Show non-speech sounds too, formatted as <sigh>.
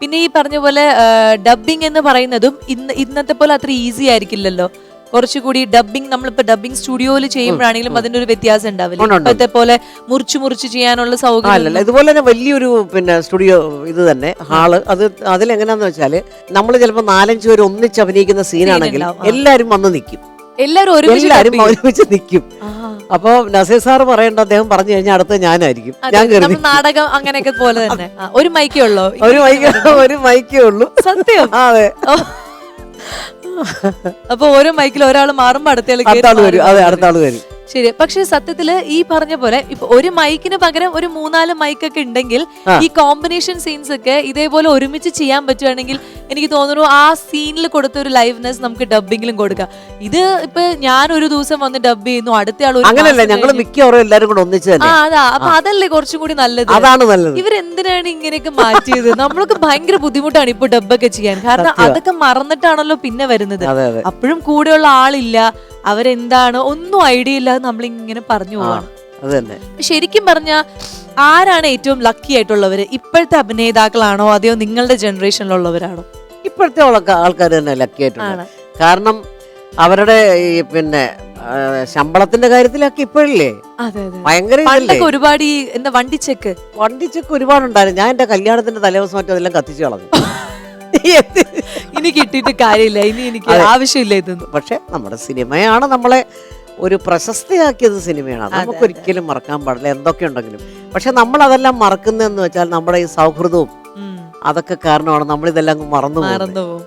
പിന്നെ ഈ പറഞ്ഞ പോലെ ഡബ്ബിംഗ് എന്ന് പറയുന്നതും ഇന്ന് ഇന്നത്തെ പോലെ അത്ര ഈസി ആയിരിക്കില്ലല്ലോ. കുറച്ചുകൂടി ഡബിങ് നമ്മളിപ്പോ ഡബ്ബിംഗ് സ്റ്റുഡിയോയിൽ ചെയ്യുമ്പോഴാണെങ്കിലും അതിന്റെ ഒരു വ്യത്യാസം ഉണ്ടാവില്ല? ഉണ്ട്, ഉണ്ട്. ഇപ്പോഴത്തെ പോലെ മുറിച്ചു മുറിച്ച് ചെയ്യാനുള്ള സൗകര്യം ഇതുപോലെ തന്നെ വലിയൊരു പിന്നെ സ്റ്റുഡിയോ ഇത് തന്നെ ഹാൾ. അത് അതിലെങ്ങനെയാന്ന് വെച്ചാൽ നമ്മൾ ചിലപ്പോ നാലഞ്ച് പേര് ഒന്നിച്ച് അഭിനയിക്കുന്ന സീനാണെങ്കിൽ എല്ലാരും വന്ന് നിൽക്കും എല്ലാരും ഒരുമിച്ച് നിൽക്കും അപ്പൊ നസീർ സാർ പറയേണ്ട അദ്ദേഹം പറഞ്ഞു കഴിഞ്ഞാൽ അടുത്ത ഞാനായിരിക്കും. ഞാൻ നമ്മൾ നാടകം അങ്ങനെയൊക്കെ പോലെ തന്നെ. ഒരു മൈക്കേ ഉള്ളൂ. ഒരു മൈക്ക് ഒരു മൈക്കേ ഉള്ളൂ. സത്യം? അതെ. അപ്പൊ ഓരോ മൈക്കിൽ ഒരാൾ മാറുമ്പോ അടുത്ത ആൾ കേറി അടുത്ത ആൾ വരും. അതെ വരും. അടുത്ത ആൾ വരും. ശരി പക്ഷെ സത്യത്തിൽ ഈ പറഞ്ഞ പോലെ ഇപ്പൊ ഒരു മൈക്കിന് പകരം ഒരു മൂന്നാൽ മൈക്കൊക്കെ ഉണ്ടെങ്കിൽ ഈ കോമ്പിനേഷൻ സീൻസ് ഒക്കെ ഇതേപോലെ ഒരുമിച്ച് ചെയ്യാൻ പറ്റുവാണെങ്കിൽ എനിക്ക് തോന്നുന്നു ആ സീനിൽ കൊടുത്ത ഒരു ലൈവ്നെസ് നമുക്ക് ഡബിങ്ങിലും കൊടുക്കാം. ഇത് ഇപ്പൊ ഞാൻ ഒരു ദിവസം വന്ന് ഡബ് ചെയ്യുന്നു അടുത്ത ആൾ മാസം ഞങ്ങൾ മിക്കവാറും എല്ലാരും കൂടെ ഒന്നിച്ച് ആ തന്നെ അതാ അപ്പൊ അതല്ലേ കുറച്ചും കൂടി നല്ലത്? അതാണ് നല്ലത്. ഇവരെന്തിനാണ് ഇങ്ങനെയൊക്കെ മാറ്റിയത്? നമ്മൾക്ക് ഭയങ്കര ബുദ്ധിമുട്ടാണ് ഇപ്പൊ ഡബ്ബൊക്കെ ചെയ്യാൻ. കാരണം അതൊക്കെ മറന്നിട്ടാണല്ലോ പിന്നെ വരുന്നത്. അപ്പോഴും കൂടെയുള്ള ആളില്ല. അവരെന്താണ്? ഒന്നും ഐഡിയ ഇല്ലാതെ നമ്മൾ ഇങ്ങനെ പറഞ്ഞു ആ പോവാണ്. ശരിക്കും പറഞ്ഞ ആരാണ് ഏറ്റവും ലക്കി ആയിട്ടുള്ളവര്? ഇപ്പോഴത്തെ അഭിനേതാക്കളാണോ? അതെയോ നിങ്ങളുടെ ജനറേഷനിലുള്ളവരാണോ ഇപ്പോഴത്തെ ആൾക്കാർ തന്നെ ലക്കി ആയിട്ടുണ്ട്. കാരണം അവരുടെ ഈ പിന്നെ ശമ്പളത്തിന്റെ കാര്യത്തിലൊക്കെ ഇപ്പോഴില്ലേ? ഭയങ്കര ഒരുപാട് ഈ എന്താ വണ്ടിച്ചെക്ക് ചെക്ക് ഒരുപാടുണ്ടായിരുന്നു. ഞാൻ എന്റെ കല്യാണത്തിന്റെ തലേദിവസം മറ്റും അതെല്ലാം കത്തിച്ചു കളഞ്ഞു. <laughs> ഇനി കിട്ടിയിട്ട് കാര്യമില്ല. ഇനി എനിക്ക് ആവശ്യമില്ല ഇതൊന്നും. പക്ഷെ നമ്മുടെ സിനിമയാണ് നമ്മളെ ഒരു പ്രശസ്തിയാക്കിയത് സിനിമയാണ്. നമുക്കൊരിക്കലും നമുക്ക് ഒരിക്കലും മറക്കാൻ പാടില്ല. എന്തൊക്കെ ഉണ്ടെങ്കിലും. പക്ഷെ നമ്മൾ അതെല്ലാം മറക്കുന്നതെന്ന് വെച്ചാൽ നമ്മുടെ ഈ സൗഹൃദവും അതൊക്കെ കാരണമാണ് നമ്മളിതെല്ലാം മറന്നു മറന്നു പോകും.